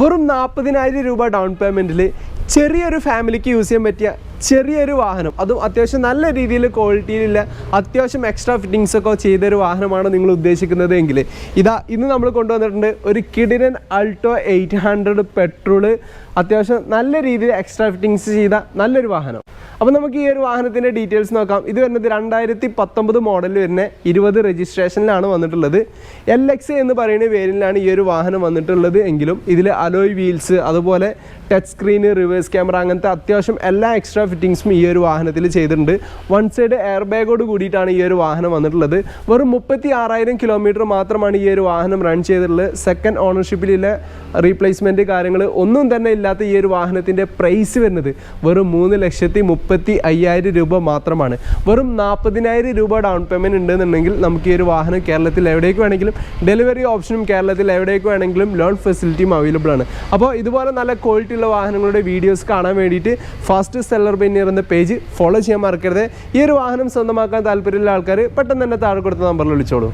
വെറും നാൽപ്പതിനായിരം രൂപ ഡൗൺ പേയ്മെന്റിൽ ചെറിയൊരു ഫാമിലിക്ക് യൂസ് ചെയ്യാൻ പറ്റിയ ചെറിയൊരു വാഹനം. അതും അത്യാവശ്യം നല്ല രീതിയിൽ ക്വാളിറ്റിയിലുള്ള അത്യാവശ്യം എക്സ്ട്രാ ഫിറ്റിങ്സ് ഒക്കെ ചെയ്തൊരു വാഹനമാണ് നിങ്ങൾ ഉദ്ദേശിക്കുന്നത് എങ്കിൽ ഇതാ ഇന്ന് നമ്മൾ കൊണ്ടുവന്നിട്ടുണ്ട് ഒരു കിഡിനൻ അൾട്ടോ എയ്റ്റ് ഹൺഡ്രഡ് പെട്രോൾ അത്യാവശ്യം നല്ല രീതിയിൽ എക്സ്ട്രാ ഫിറ്റിങ്സ് ചെയ്ത നല്ലൊരു വാഹനം. അപ്പോൾ നമുക്ക് ഈ ഒരു വാഹനത്തിന്റെ ഡീറ്റെയിൽസ് നോക്കാം. ഇത് വരുന്നത് രണ്ടായിരത്തി പത്തൊമ്പത് മോഡലിൽ വരുന്ന ഇരുപത് രജിസ്ട്രേഷനിലാണ് വന്നിട്ടുള്ളത്. എൽ എക്സ് എന്ന് പറയുന്ന പേരിലാണ് ഈ ഒരു വാഹനം വന്നിട്ടുള്ളത് എങ്കിലും ഇതിൽ അലോയ് വീൽസ് അതുപോലെ ടച്ച് സ്ക്രീന് റിവേഴ്സ് ക്യാമറ അങ്ങനത്തെ അത്യാവശ്യം എല്ലാ എക്സ്ട്രാ ഫിറ്റിങ്സും ഈ ഒരു വാഹനത്തിൽ ചെയ്തിട്ടുണ്ട്. വൺ സൈഡ് എയർ ബാഗോട് കൂടിയിട്ടാണ് ഈ ഒരു വാഹനം വന്നിട്ടുള്ളത്. വെറും മുപ്പത്തി ആറായിരം കിലോമീറ്റർ മാത്രമാണ് ഈ ഒരു വാഹനം റൺ ചെയ്തിട്ടുള്ളത്. സെക്കൻഡ് ഓണർഷിപ്പിലുള്ള റീപ്ലേസ്മെന്റ് കാര്യങ്ങൾ ഒന്നും തന്നെ ഇല്ലാത്ത ഈ ഒരു വാഹനത്തിന്റെ പ്രൈസ് വരുന്നത് വെറും മൂന്ന് ലക്ഷത്തി മുപ്പത്തി അയ്യായിരം രൂപ മാത്രമാണ്. വെറും നാൽപ്പതിനായിരം രൂപ ഡൗൺ പേയ്മെന്റ് ഉണ്ടെന്നുണ്ടെങ്കിൽ നമുക്ക് ഈ ഒരു വാഹനം കേരളത്തിൽ എവിടേക്ക് വേണമെങ്കിലും ഡെലിവറി ഓപ്ഷനും കേരളത്തിൽ എവിടേക്ക് വേണമെങ്കിലും ലോൺ ഫെസിലിറ്റിയും അവൈലബിൾ ആണ്. അപ്പോൾ ഇതുപോലെ നല്ല ക്വാളിറ്റി ഉള്ള വാഹനങ്ങളുടെ വീഡിയോസ് കാണാൻ വേണ്ടിയിട്ട് ഫാസ്റ്റ് സെല്ലർ ബെന്നിയർ എന്ന പേജ് ഫോളോ ചെയ്യാൻ മറക്കരുത്. ഈ ഒരു വാഹനം സ്വന്തമാക്കാൻ താല്പര്യമുള്ള ആൾക്കാർ പെട്ടെന്ന് തന്നെ താഴെ കൊടുത്ത നമ്പറിൽ വിളിച്ചോളൂ.